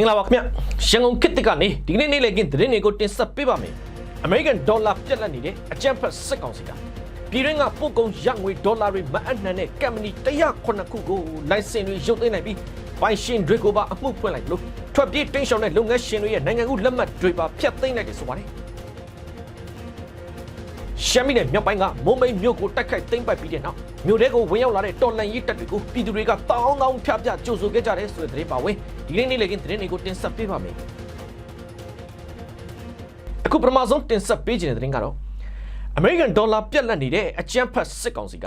င်္ဂလာပါခင်ဗျရန်ကုန်ခေတ်တစ်ကနေဒီကနေ့နေ့လည်ကင်းသတင်းတွေကိုတင်ဆက်ပေးပါမယ်အမေရိကန်ဒေါ်လာပြက်လက်နေတဲ့အကြမ်းဖက်စစ်ကောင်စီကပြည်တွင်းကပို့ကုန်ရငွေဒေါ်လာတွေမအပ်နှံတဲ့ကမ္ပဏီ109ခုကိုလိုင်စင်တွေရုပ်သိမ်းလိုက်ပြီးပိုင်ရှင်တွေကိုပါအမှုဖွင့်လိုက်လို့ထွက်ပြေးတင်းရှောင်တဲ့လုပ်ငန်းရှင်တွေရဲ့နိုင်ငံကူးလက်မှတ်တွေပါဖျက်သိမ်းလိုက်တယ်ဆိုပါတယ်ရှမ်းပြည်နယ်မြောက်ပိုင်းကမုံမိတ်မြို့ကိုတိုက်ခိုက်သိမ်းပိုက်ပြီးတဲ့နောက် မြို့ထဲကိုဝင်ရောက်လာတဲ့တော်လန်ရေးတပ်တွေကိုပြည်သူတွေကတောင်းတောင်းဖြားဖြားကြိုဆိုခဲ့ကြတယ်ဆိုတဲ့သတင်းပါဝင်ဒီနေ့နေ့လည်ကင်းသတင်းတွေကိုတင်ဆက်ပေးပါမယ်အခုပထမဆုံးတင်ဆက်ပေးခြင်းတဲ့သတင်းကတော့အမေရိကန်ဒေါ်လာပြက်လက်နေတဲ့အကြမ်းဖက်စစ်ကောင်စီက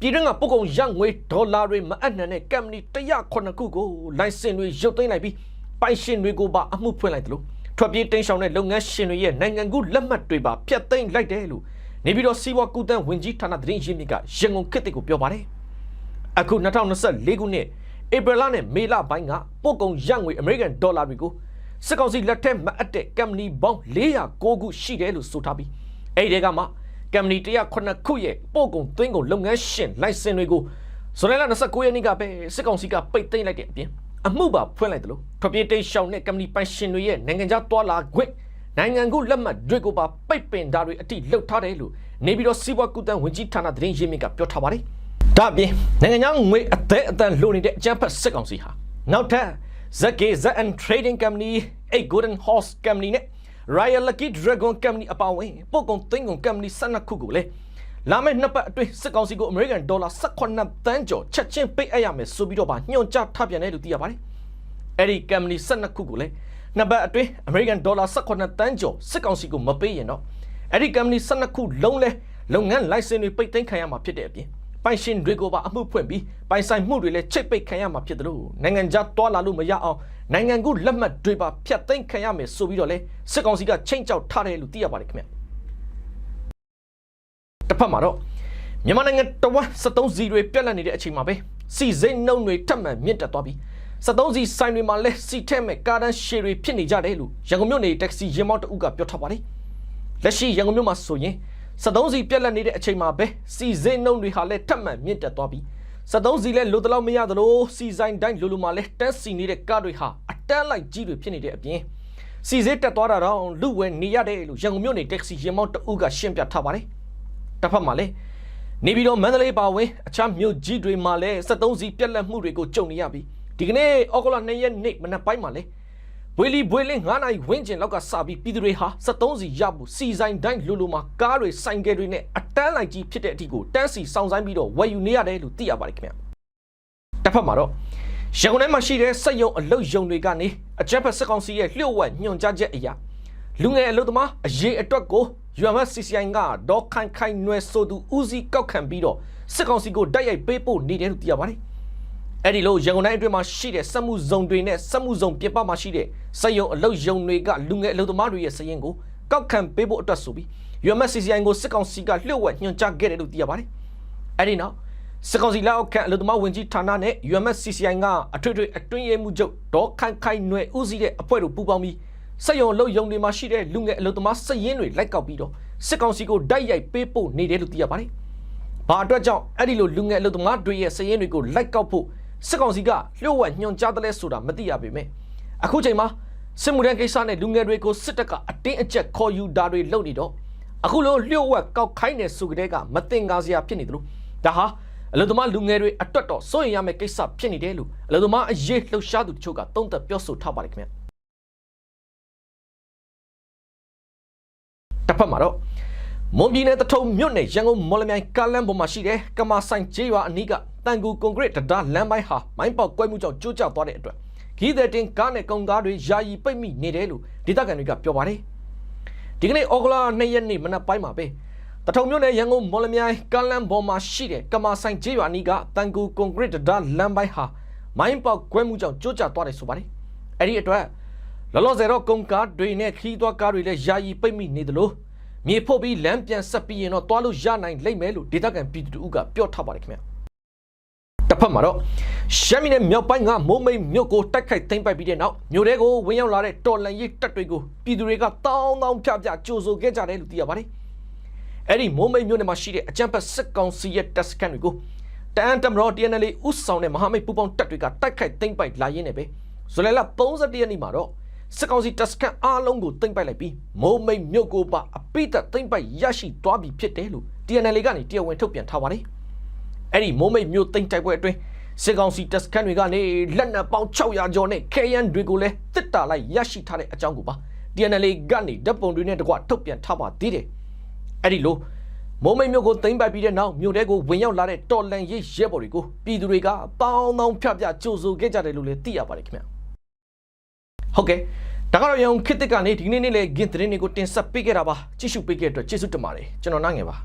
ပြည်တွင်းကပုတ်ကုန်ရငွေဒေါ်လာတွေမအပ်နှံတဲ့ကမ္ပဏီ109ခုကိုလိုင်စင်တွေရုပ်သိမ်းလိုက်ပြီးပိုင်ရှင်တွေကိုပါအမှုဖွင့်လိုက်တယ်လို့ထွက်ပြေးတင်းရှောင်တဲ့လုပ်ငန်းရှင်တွေရဲ့နိုင်ငံကူးလက်မှတ်တွေပါဖျက်သိမ်းလိုက်တယ်လို့ နေပြည်တော်စီးပွားကူးတန်းဝင်ကြီးဌာနသတင်းရင်းမြစ်ကရန်ကုန်ခေတ်တစ်ကိုပြောပါတယ်အခု2024ခုနှစ်ဧပြီလနဲ့မေလပိုင်းကပို့ကုန်ရငွေအမေရိကန်ဒေါ်လာတွေကိုစစ်ကောင်စီလက်ထက်မအပ်တဲ့ကမ္ပဏီပေါင်း409ခုရှိတယ်လို့ဆိုထားပြီးအဲ့ဒီကမှကမ္ပဏီ109ခုရဲ့ပို့ကုန်သွင်းကုန်လုပ်ငန်းရှင်လိုင်စင်တွေကိုဇွန်လ29ရက်နေ့ကပဲစစ်ကောင်စီကပိတ်သိမ်းလိုက်တဲ့အပြင်အမှုပါဖွင့်လိုက်တယ်လို့ထွက်ပြေးတိတ်ရှောင်တဲ့ကမ္ပဏီပိုင်ရှင်တွေရဲ့နိုင်ငံခြားသွားလာခွင့် နိုင်ငံကူလက်မှတ်တွေကိုပါပိတ်ပင်တာတွေအတိလှုပ်ထားတယ်လို့နေပြည်တော်စီးပွားကူတန်းဝင်ကြီးဌာနသတင်းရင်းမြစ်ကပြောထားပါတယ်။ဒါ့အပြင်နိုင်ငံခြားငွေအသက်အတန်လိုနေတဲ့အကြမ်းဖက်စစ်ကောင်စီဟာနောက်ထပ် ZK ZN Trading Company, A Golden Horse Company နဲ့ Royal Lucky Dragon Company အပါအဝင်ပို့ကုန်သိန်းကုန် company 12ခုကိုလည်းလာမယ့်နှစ်ပတ်အတွင်းစစ်ကောင်စီကိုအမေရိကန်ဒေါ်လာ18တန်းကျော်ချက်ချင်းပေးအပ်ရမယ်ဆိုပြီးတော့ပါညွှန်ကြားထားပြန်တယ်လို့သိရပါတယ်။အဲ့ဒီ company 12ခုကိုလည်း နှစ်ပတ်အတွင်းအမေရိကန်ဒေါ်လာ18တန်းကျော်စစ်ကောင်စီကိုမပေးရင်တော့အဲ့ဒီ company 12ခုလုံးလဲလုပ်ငန်း license တွေပိတ်သိမ်းခံရမှာဖြစ်တဲ့အပြင်ပိုင်ရှင်တွေကိုပါအမှုဖွင့်ပြီးပိုင်ဆိုင်မှုတွေလည်းချိတ်ပိတ်ခံရမှာဖြစ်တယ်လို့နိုင်ငံခြားသွားလာလို့မရအောင်နိုင်ငံကူလက်မှတ်တွေပါဖျက်သိမ်းခံရမယ်ဆိုပြီးတော့လဲစစ်ကောင်စီကချိန်ချောက်ထားတယ်လို့သိရပါတယ်ခင်ဗျတစ်ဖက်မှာတော့မြန်မာနိုင်ငံတဝက်73စီတွေပြက်လက်နေတဲ့အချိန်မှာပဲစီစိမ့်နှုံတွေထပ်မံမြင့်တက်သွားပြီး 73စီဆိုင်တွေမှာလဲစီထဲမဲ့ကားတန်းရှည်တွေဖြစ်နေကြတယ်လို့ရန်ကုန်မြို့နေတက္ကစီရင်မောင်းတအုပ်ကပြောထားပါတယ်လက်ရှိရန်ကုန်မြို့မှာဆိုရင်73စီပြက်လက်နေတဲ့အချိန်မှာပဲစီစိမ့်နှုံတွေဟာလဲထပ်မံမြင့်တက်သွားပြီး73စီလဲလိုတလောက်မရသလိုစီဆိုင်တိုင်းလိုလိုမှာလဲတက်စီနေတဲ့ကားတွေဟာအတန်းလိုက်ကြီးတွေဖြစ်နေတဲ့အပြင်စီစေးတက်သွားတာတော့လူဝဲနေရတယ်လို့ရန်ကုန်မြို့နေတက္ကစီရင်မောင်းတအုပ်ကရှင်းပြထားပါတယ်တစ်ဖက်မှာလဲနေပြည်တော်မန္တလေးပါဝင်အခြားမြို့ကြီးတွေမှာလဲ73စီပြက်လက်မှုတွေကိုကြုံနေရပြီး ဒီကနေ့အောက်တိုဘာ2ရက်နေ့မနက်ပိုင်းမှာလဲဘွေလီဘွေလင်း9နိုင်ဝင်းကျင်လောက်ကစပြီးပြည်သူတွေဟာ73စီရဖို့စီဆိုင်တိုင်းလူလူမှာကားတွေဆိုင်ကယ်တွေနဲ့အတန်းလိုက်ကြီးဖြစ်တဲ့အထိကိုတန်းစီစောင့်ဆိုင်ပြီးတော့ဝယ်ယူနေရတယ်လို့သိရပါတယ်ခင်ဗျတစ်ဖက်မှာတော့ရန်ကုန်ထဲမှာရှိတဲ့စက်ရုံအလုပ်ရုံတွေကနေအကြက်ဖက်စစ်ကောင်စီရဲ့လျှို့ဝှက်ညွှန်ကြားချက်အရာလူငယ်အလုပ်သမားအရေးအတွက်ကို UMCCI ကဒေါ်ခိုင်ခိုင်နွယ်ဆိုသူဦးစီးကောက်ခံပြီးတော့စစ်ကောင်စီကိုတိုက်ရိုက်ပေးပို့နေတယ်လို့သိရပါတယ်။ အဲ့ဒီလိုရန်ကုန်တိုင်းအတွင်းမှာရှိတဲ့စက်မှုဇုံတွေနဲ့စက်မှုဇုံပြပမှာရှိတဲ့စက်ရုံအလုပ်ရုံတွေကလူငယ်အလုပ်သမားတွေရဲ့စရင်ကိုကောက်ခံပေးဖို့အတွက်ဆိုပြီး UMCCI ကိုစစ်ကောင်စီကလျှို့ဝှက်ညွှန်ကြားခဲ့တယ်လို့သိရပါတယ်။အဲ့ဒီနောက်စစ်ကောင်စီလက်အောက်ခံအလုပ်သမားဝင်ကြီးဌာနနဲ့ UMCCI ကအထွေထွေအတွင်းရေးမှူးချုပ်ဒေါ်ခိုင်ခိုင်နွယ်ဦးစီးတဲ့အဖွဲ့တို့ပူးပေါင်းပြီးစက်ရုံလုံယုံတွေမှာရှိတဲ့လူငယ်အလုပ်သမားစည်ရင်းတွေလိုက်ကောက်ပြီးတော့စစ်ကောင်စီကိုတိုက်ရိုက်ပေးပို့နေတယ်လို့သိရပါတယ်။ဘာအတွက်ကြောင့်အဲ့ဒီလိုလူငယ်အလုပ်သမားတွေရဲ့စည်ရင်းတွေကိုလိုက်ကောက်ဖို့ စစ်ကောင်စီကလျှို့ဝှက်ညွှန်ကြားတယ်လဲဆိုတာမသိရပေမဲ့အခုချိန်မှာစစ်မှုထမ်းကိစ္စနဲ့လူငယ်တွေကိုစစ်တပ်ကအတင်းအကျပ်ခေါ်ယူတာတွေလုပ်နေတော့အခုလိုလျှို့ဝှက်ကောက်ခိုင်းတဲ့ဆိုကြတဲ့ကမတင်ကားစရာဖြစ်နေတယ်လို့ဒါဟာအလုပ်သမားလူငယ်တွေအတွက်တော့စိုးရင်ရမယ့်ကိစ္စဖြစ်နေတယ်လို့အလုပ်သမားအရေးလှုပ်ရှားသူတချို့ကသုံးသပ်ပြောဆိုထားပါတယ်ခင်ဗျာတစ်ဖက်မှာတော့မွန်ပြည်နယ်တထုံမြို့နယ်ရန်ကုန်မော်လမြိုင်ကားလမ်းပေါ်မှာရှိတဲ့ကမာဆိုင်ကျေးရွာအနီးက တန်ကူကွန်ကရစ်တဒါလမ်းပိုင်းဟာမိုင်းပေါက်ကွဲမှုကြောင့်ကျိုးကျသွားတဲ့အတွက်ဂီးတဲ့တင်ကားနဲ့ကုန်ကားတွေယာယီပိတ်မိနေတယ်လို့ဒေသခံတွေကပြောပါတယ်ဒီကနေ့ဩဂလာ2ရက်နေ့မနက်ပိုင်းမှာပဲတထုံမြို့နယ်ရန်ကုန်မော်လမြိုင်ကားလမ်းပေါ်မှာရှိတဲ့ကမာဆိုင်ကျေးရွာအနီးကတန်ကူကွန်ကရစ်တဒါလမ်းပိုင်းဟာမိုင်းပေါက်ကွဲမှုကြောင့်ကျိုးကျသွားတယ်ဆိုပါတယ်အဲ့ဒီအတွက်လောလောဆယ်တော့ကုန်ကားတွေနဲ့ခီးသွွားကားတွေလည်းယာယီပိတ်မိနေတယ်လို့မြေဖို့ပြီးလမ်းပြန်ဆက်ပြီးရင်တော့တွားလို့ရနိုင်လိမ့်မယ်လို့ဒေသခံပြည်သူတို့ကပြောထားပါတယ်ခင်ဗျာ တစ်ဖက်မှာတော့ရှမ်းပြည်နယ်မြောက်ပိုင်းကမိုးမိတ်မြို့ကိုတိုက်ခိုက်သိမ်းပိုက်ပြီးတဲ့နောက်မြို့ထဲကိုဝင်ရောက်လာတဲ့တော်လန်ရေးတပ်တွေကိုပြည်သူတွေကတောင်းတောင်းဖြဖြကြိုဆိုခဲ့ကြတယ်လို့သိရပါတယ်အဲ့ဒီမိုးမိတ်မြို့နယ်မှာရှိတဲ့အကြမ်းဖက်စစ်ကောင်စီရဲ့တပ်စခန်းတွေကိုတအန်တမတော် TNL ဥဆောင်တဲ့မဟာမိတ်ပူးပေါင်းတပ်တွေကတိုက်ခိုက်သိမ်းပိုက်လာရင်းနဲ့ပဲဇူလိုင်လ31ရက်နေ့မှာတော့စစ်ကောင်စီတပ်စခန်းအားလုံးကိုတင်ပိုက်လိုက်ပြီးမိုးမိတ်မြို့ကိုပါအပိသက်တင်ပိုက်ရရှိသွားပြီဖြစ်တယ်လို့ TNL ကနေတရားဝင်ထုတ်ပြန်ထားပါတယ်။ အဲ့ဒီမိုးမိတ်မြို့တင်တိုက်ပွဲအတွင်းစစ်ကောင်စီတပ်စခန်းတွေကနေလက်နက်ပေါင်း600ကျော်နဲ့ KN တွေကိုလည်းတစ်တာလိုက်ရရှိထားတဲ့အကြောင်းကိုပါ TNL ကနေဓာတ်ပုံတွေနဲ့တကွထုတ်ပြန်ထားပါသေးတယ်။အဲ့ဒီလိုမိုးမိတ်မြို့ကိုသိမ်းပိုက်ပြီးတဲ့နောက်မြို့ထဲကိုဝင်ရောက်လာတဲ့တော်လန်ရေးရဲဘော်တွေကိုပြည်သူတွေကပေါင်းပေါင်းဖြဖြကြိုဆိုခဲ့ကြတယ်လို့လည်းသိရပါတယ်ခင်ဗျာဟုတ်ကဲ့ဒါကတော့ရန်ကုန်ခေတ်သစ်ကနေဒီနေ့နေ့လေဂင်သတင်းတွေကိုတင်ဆက်ပေးခဲ့တာပါကြည့်ရှုပေးခဲ့တဲ့အတွက်ကျေးဇူးတင်ပါတယ်ကျွန်တော်နိုင်ငယ်ပါ